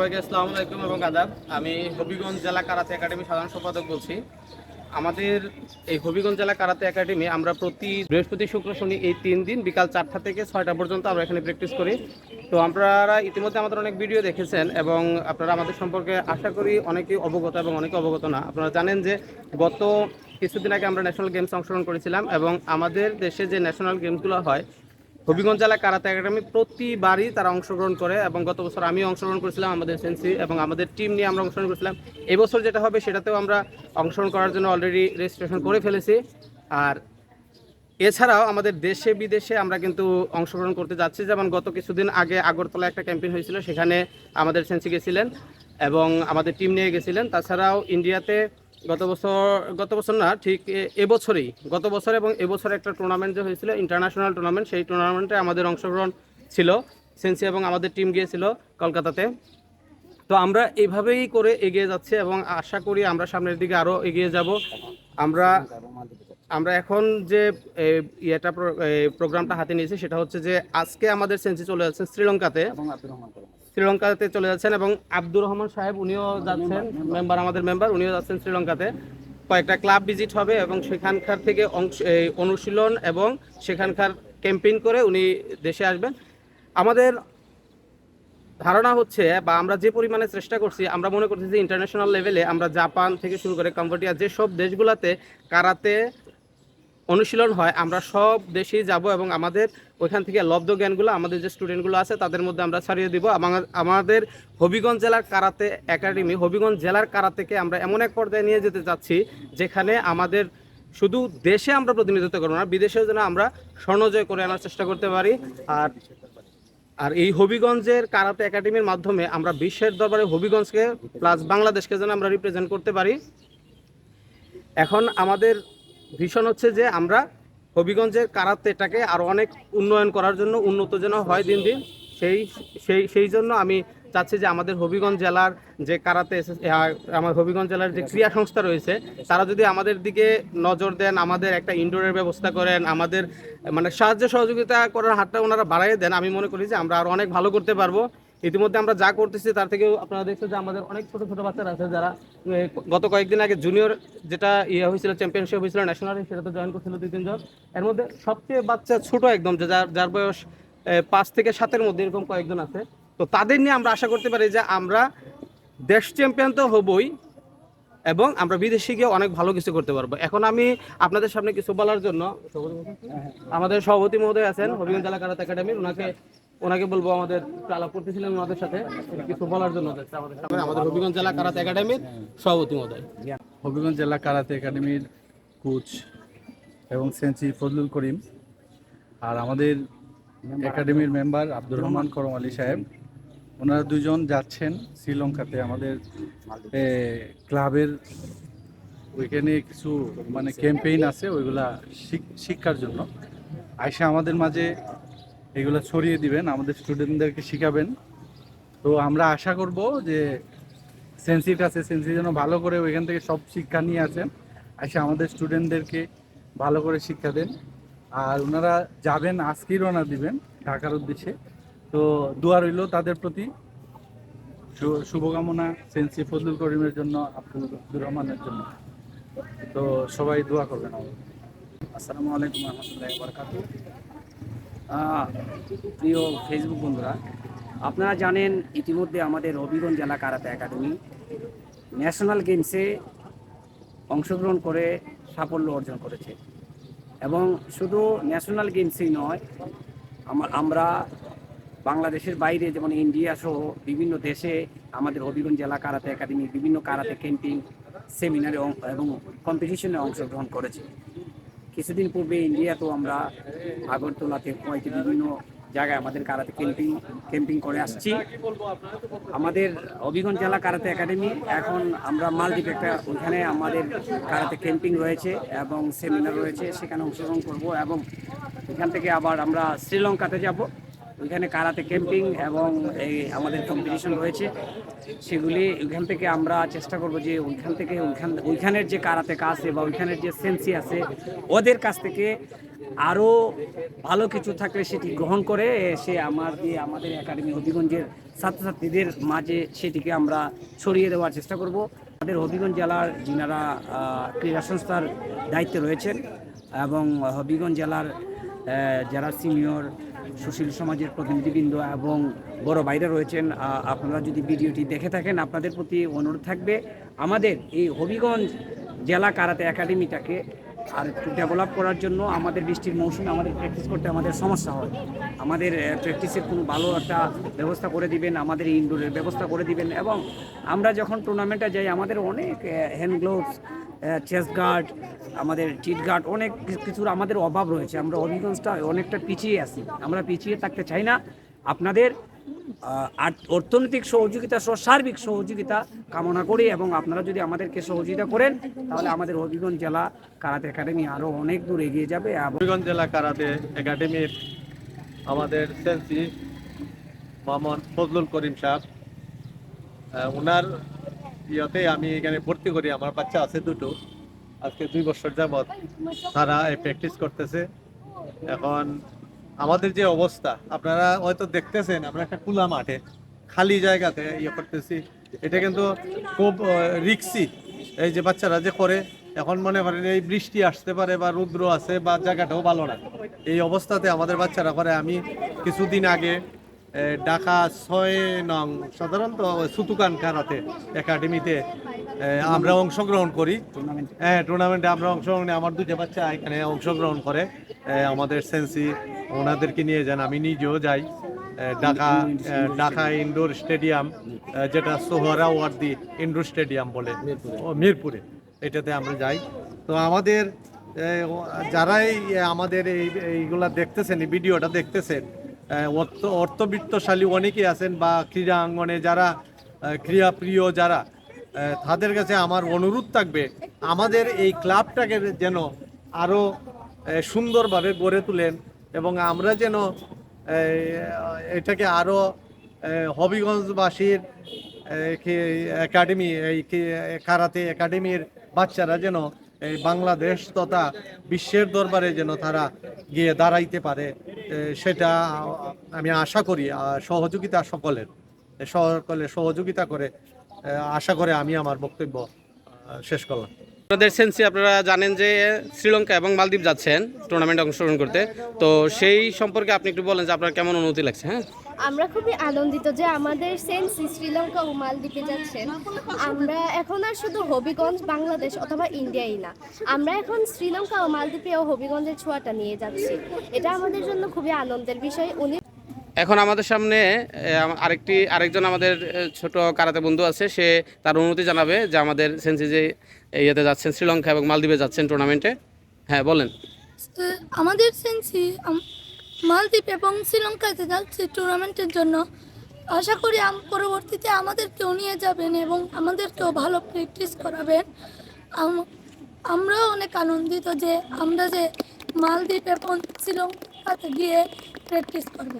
আসসালামু আলাইকুম এবং আদাব। আমি হবিগঞ্জ জেলা কারাতে একাডেমি সাধারণ সম্পাদক বলছি। আমাদের এই হবিগঞ্জ জেলা কারাতে একাডেমি, আমরা প্রতি বৃহস্পতি, শুক্র, শনি এই তিন দিন বিকাল চারটা থেকে ছয়টা পর্যন্ত আমরা এখানে প্র্যাকটিস করি। তো আপনারা ইতিমধ্যে আমাদের অনেক ভিডিও দেখেছেন এবং আপনারা আমাদের সম্পর্কে আশা করি অনেকেই অবগত এবং অনেকে অবগত না। আপনারা জানেন যে গত কিছুদিন আগে আমরা ন্যাশনাল গেমস অংশগ্রহণ করেছিলাম এবং আমাদের দেশে যে ন্যাশনাল গেমসগুলো হয় হবিগঞ্জ জেলা কারাতে একাডেমি প্রতিবারই তারা অংশগ্রহণ করে এবং গত বছর আমি অংশগ্রহণ করেছিলাম আমাদের সেন্সি এবং আমাদের টিম নিয়ে আমরা অংশগ্রহণ করেছিলাম। এবছর যেটা হবে সেটাতেও আমরা অংশগ্রহণ করার জন্য অলরেডি রেজিস্ট্রেশন করে ফেলেছি। আর এছাড়াও আমাদের দেশে বিদেশে আমরা কিন্তু অংশগ্রহণ করতে যাচ্ছি। যেমন গত কিছুদিন আগে আগরতলা একটা ক্যাম্পেইন হয়েছিল, সেখানে আমাদের সেন্সি গেছিলেন এবং আমাদের টিম নিয়ে গেছিলেন। তাছাড়াও ইন্ডিয়াতে গত বছর গত বছর না, ঠিক এবছরেই, গত বছর এবং এবছর একটা টুর্নামেন্ট যে হয়েছিল ইন্টারন্যাশনাল টুর্নামেন্ট সেই টুর্নামেন্টে আমাদের অংশগ্রহণ ছিল সেন্সি এবং আমাদের টিম গিয়েছিল কলকাতাতে। তো আমরা এইভাবেই করে এগিয়ে যাচ্ছি এবং আশা করি আমরা সামনের দিকে আরও এগিয়ে যাব। আমরা আমরা এখন যে ইয়েটা প্রোগ্রামটা হাতে নিয়েছি, সেটা হচ্ছে যে, আজকে আমাদের সেন্সি চলে যাচ্ছে শ্রীলঙ্কাতে। শ্রীলঙ্কাতে চলে যাচ্ছেন এবং আব্দুর রহমান সাহেব উনিও যাচ্ছেন, মেম্বার, আমাদের মেম্বার, উনিও যাচ্ছেন শ্রীলঙ্কাতে। কয়েকটা ক্লাব ভিজিট হবে এবং সেখানকার থেকে অংশ অনুশীলন এবং সেখানকার ক্যাম্পেইন করে উনি দেশে আসবেন। আমাদের ধারণা হচ্ছে, বা আমরা যে পরিমাণে চেষ্টা করছি, আমরা মনে করছি যে ইন্টারন্যাশনাল লেভেলে আমরা জাপান থেকে শুরু করে কম্বোডিয়া, যেসব দেশগুলোতে কারাতে অনুশীলন হয়, আমরা সব দেশেই যাব এবং আমাদের ওইখান থেকে লব্ধ জ্ঞানগুলো, আমাদের যে স্টুডেন্টগুলো আছে তাদের মধ্যে আমরা ছাড়িয়ে দিব। আমাদের হবিগঞ্জ জেলার কারাতে একাডেমি, হবিগঞ্জ জেলার কারাতেকে আমরা এমন এক পর্যায়ে নিয়ে যেতে চাচ্ছি যেখানে আমাদের শুধু দেশে আমরা প্রতিনিধিত্ব করব না, বিদেশেও যেন আমরা স্বর্ণজয় করে আনার চেষ্টা করতে পারি। আর আর এই হবিগঞ্জের কারাতে একাডেমির মাধ্যমে আমরা বিশ্বের দরবারে হবিগঞ্জকে প্লাস বাংলাদেশকে যেন আমরা রিপ্রেজেন্ট করতে পারি। এখন আমাদের ভীষণ হচ্ছে যে আমরা হবিগঞ্জের কারাতেটাকে আরও অনেক উন্নয়ন করার জন্য উন্নত যেন হয় দিন দিন, সেই সেই সেই জন্য আমি চাচ্ছি যে আমাদের হবিগঞ্জ জেলার যে কারাতে আমার হবিগঞ্জ জেলার যে ক্রীড়া সংস্থা রয়েছে, তারা যদি আমাদের দিকে নজর দেন, আমাদের একটা ইনডোরের ব্যবস্থা করেন, আমাদের মানে সাহায্য সহযোগিতা করার হাতটা ওনারা বাড়াই দেন, আমি মনে করি যে আমরা আরও অনেক ভালো করতে পারব। ইতিমধ্যে আমরা যা করতেছি তার থেকেও আপনারা দেখছেন যে আমাদের অনেক ছোট ছোট বাচ্চারা আছে যারা গত কয়েকদিন আগে জুনিয়র যেটা ইয়ে হয়েছিল চ্যাম্পিয়নশিপ হয়েছিল ন্যাশনাল সেটাতে জয়েন করছিল দুই, তিনজন। এর মধ্যে সবচেয়ে বাচ্চা ছোট একদম, যে যার যার বয়স পাঁচ থেকে সাতের মধ্যে এরকম কয়েকজন আছে। তো তাদের নিয়ে আমরা আশা করতে পারি যে আমরা দেশ চ্যাম্পিয়ন তো হবই এবং আমরা বিদেশে গিয়ে অনেক ভালো কিছু করতে পারব। এখন আমি আপনাদের সামনে কিছু বলার জন্য, আমাদের সভাপতি মহোদয় আছেন, হবিগঞ্জ জেলা কারাতে একাডেমির ওনাকে ওনাকে বলব আমাদের আলাপ করতেছিলেন ওনাদের সাথে কিছু বলার জন্য আমাদের আমাদের হবিগঞ্জ জেলা কারাতে একাডেমির সভাপতি মহোদয়। হবিগঞ্জ জেলা কারাতে একাডেমির কোচ এবং সেন্সি ফজলুল করিম আর আমাদের একাডেমির মেম্বার আব্দুর রহমান করম আলী সাহেব ওনারা দুজন যাচ্ছেন শ্রীলঙ্কাতে আমাদের ক্লাবের ওইখানে কিছু মানে ক্যাম্পেইন আছে ওইগুলা শিক- শিক্ষার জন্য। আইসা আমাদের মাঝে এগুলা ছড়িয়ে দিবেন, আমাদের স্টুডেন্টদেরকে শিখাবেন। তো আমরা আশা করব যে সেন্সির কাছে সেন্সি যেন ভালো করে ওইখান থেকে সব শিক্ষা নিয়ে আসেন, এসে আমাদের স্টুডেন্টদেরকে ভালো করে শিক্ষা দেন। আর ওনারা যাবেন, আজকেই রওনা দিবেন ঢাকার উদ্দেশ্যে। তো দোয়া রইল তাদের প্রতি। শুভকামনা সেন্সি ফজলুল করিমের জন্য আব্দুল রহমানের জন্য। তো সবাই দোয়া করবেন আসসালামু আলাইকুম রহমতুল্লাহ বরকাত প্রিয় ফেসবুক বন্ধুরা, আপনারা জানেন ইতিমধ্যে আমাদের রবিগঞ্জ জেলা কারাতে একাডেমি ন্যাশনাল গেমসে অংশগ্রহণ করে সাফল্য অর্জন করেছে। এবং শুধু ন্যাশনাল গেমসেই নয় আমার আমরা বাংলাদেশের বাইরে যেমন ইন্ডিয়া সহ বিভিন্ন দেশে আমাদের হবিগঞ্জ জেলা কারাতে একাডেমি বিভিন্ন কারাতে ক্যাম্পিং, সেমিনারে এবং কম্পিটিশনে অংশগ্রহণ করেছি। কিছুদিন পূর্বে ইন্ডিয়াতেও আমরা আগরতলাতে কয়েকটি বিভিন্ন জায়গায় আমাদের কারাতে ক্যাম্পিং ক্যাম্পিং করে আসছি। আমাদের হবিগঞ্জ জেলা কারাতে একাডেমি, এখন আমরা মালদ্বীপ একটা, ওইখানে আমাদের কারাতে ক্যাম্পিং রয়েছে এবং সেমিনার রয়েছে, সেখানে অংশগ্রহণ করব এবং এখান থেকে আবার আমরা শ্রীলঙ্কাতে যাব। ওইখানে কারাতে ক্যাম্পিং এবং এই আমাদের কম্পিটিশন রয়েছে, সেগুলি ওইখান থেকে আমরা চেষ্টা করব যে ওইখান থেকে ওইখান, ওইখানের যে কারাতে আছে বা ওইখানের যে সেন্সি আছে, ওদের কাছ থেকে আরও ভালো কিছু থাকলে সেটি গ্রহণ করে সে আমাদের আমাদের একাডেমি হবিগঞ্জের ছাত্রছাত্রীদের মাঝে সেটিকে আমরা ছড়িয়ে দেওয়ার চেষ্টা করব। আমাদের হবিগঞ্জ জেলার যিনারা ক্রীড়া সংস্থার দায়িত্বে রয়েছেন এবং হবিগঞ্জ জেলার যারা সিনিয়র সুশীল সমাজের প্রতিনিধিবৃন্দ এবং বড় বাইরে রয়েছেন আপনারা যদি ভিডিওটি দেখে থাকেন, আপনাদের প্রতি অনুরোধ থাকবে, আমাদের এই হবিগঞ্জ জেলা কারাতে একাডেমিটাকে আর একটু ডেভেলপ করার জন্য আমাদের বৃষ্টির মৌসুমে আমাদের প্র্যাকটিস করতে আমাদের সমস্যা হয়। আমাদের প্র্যাকটিসের কোনো ভালো একটা ব্যবস্থা করে দিবেন, আমাদের ইনডোরের ব্যবস্থা করে দিবেন এবং আমরা যখন টুর্নামেন্টে যাই, আমাদের অনেক হ্যান্ড গ্লোভস চেস্ট গার্ড আমাদের টিট গার্ড অনেক কিছুর আমাদের অভাব রয়েছে। আমরা অভিজ্ঞতা অনেকটা পিছিয়ে আছি। আমরা পিছিয়ে থাকতে চাই না। আপনাদের অর্থনৈতিক সহযোগিতা সহ সার্বিক সহযোগিতা কামনা করি এবং আপনারা যদি আমাদেরকে সহযোগিতা করেন, তাহলে আমাদের হবিগঞ্জ জেলা কারাতে একাডেমি আরও অনেক দূর এগিয়ে যাবে হবিগঞ্জ জেলা কারাতে একাডেমির আমাদের সেন্সি মোহাম্মদ ফজলুল করিম সাহেব ওনার ইয়েতে আমি এখানে ভর্তি করি, আমার বাচ্চা আছে দুটো। আজকে দুই বছর যাবৎ তারা এই প্র্যাকটিস করতেছে। এখন আমাদের যে অবস্থা, আপনারা হয়তো দেখতেছেন, আমরা একটা খোলা মাঠে, খালি জায়গাতে ইয়ে করতেছি। এটা কিন্তু খুব রিক্সি। এই যে বাচ্চারা যে করে, এখন মনে করেন এই বৃষ্টি আসতে পারে বা রুদ্র আছে বা জায়গাটাও ভালো না। এই অবস্থাতে আমাদের বাচ্চারা করে, আমি কিছুদিন আগে ঢাকা ছয় নং সাধারণত সুতুকান কারাতে একাডেমিতে আমরা অংশগ্রহণ করি। হ্যাঁ টুর্নামেন্টে আমরা অংশগ্রহণ। আমার দুটো বাচ্চা এখানে অংশগ্রহণ করে। আমাদের সেন্সি ওনাদেরকে নিয়ে যান আমি নিজেও যাই। ঢাকা ঢাকা ইনডোর স্টেডিয়াম যেটা সোহরা ওয়ার্দি ইনডোর স্টেডিয়াম বলে। মিরপুরে। এটাতে আমরা যাই। তো আমাদের যারাই আমাদের এই এইগুলা দেখতেছেন এই ভিডিওটা দেখতেছেন অর্থ অর্থবৃত্তশালী অনেকেই আছেন বা ক্রীড়া অঙ্গনে যারা ক্রীড়াপ্রিয় যারা তাদের কাছে আমার অনুরোধ থাকবে, আমাদের এই ক্লাবটাকে যেন আরও সুন্দরভাবে গড়ে তুলেন এবং আমরা যেন এটাকে আরও হবিগঞ্জবাসীর একাডেমি, এই কারাতে একাডেমির বাচ্চারা যেন এই বাংলাদেশ তথা বিশ্বের দরবারে যেন তারা গিয়ে দাঁড়াইতে পারে সেটা আমি আশা করি সহযোগিতা সকলের। সকলে সহযোগিতা করে আশা করে আমি আমার বক্তব্য শেষ করলাম। আপনাদের সেন্সি আপনারা জানেন যে শ্রীলঙ্কা এবং মালদ্বীপ যাচ্ছেন টুর্নামেন্টে অংশগ্রহণ করতে। তো সেই সম্পর্কে আপনি একটু বলেন যে আপনার কেমন অনুভূতি লাগছে হ্যাঁ? আমরা খুবই আনন্দিত যে আমাদের সেন্সি শ্রীলঙ্কা ও মালদ্বীপে যাচ্ছেন। আমরা এখন আর শুধু হবিগঞ্জ, বাংলাদেশ অথবা ইন্ডিয়াই না। আমরা এখন শ্রীলঙ্কা ও মালদ্বীপে ও হবিগঞ্জের ছোঁয়াটা নিয়ে যাচ্ছি। এটা আমাদের জন্য খুবই আনন্দের বিষয়। উনি এখন আমাদের সামনে আরেকটি, আরেকজন আমাদের ছোট কারাতে বন্ধু আছে, সে তার অনুমতি জানাবে যে আমাদের সেন্সি যে ইয়েতে যাচ্ছেন, শ্রীলঙ্কা এবং মালদ্বীপে যাচ্ছেন টুর্নামেন্টে হ্যাঁ বলেন। আমাদের সেন্সি মালদ্বীপ এবং শ্রীলঙ্কাতে যাচ্ছে টুর্নামেন্টের জন্য। আশা করি পরবর্তীতে আমাদেরকেও নিয়ে যাবেন এবং আমাদেরকেও ভালো প্র্যাকটিস করাবেন। আমরাও অনেক আনন্দিত যে আমরা যে মালদ্বীপ এবং শ্রীলঙ্কাতে গিয়ে প্র্যাকটিস করব।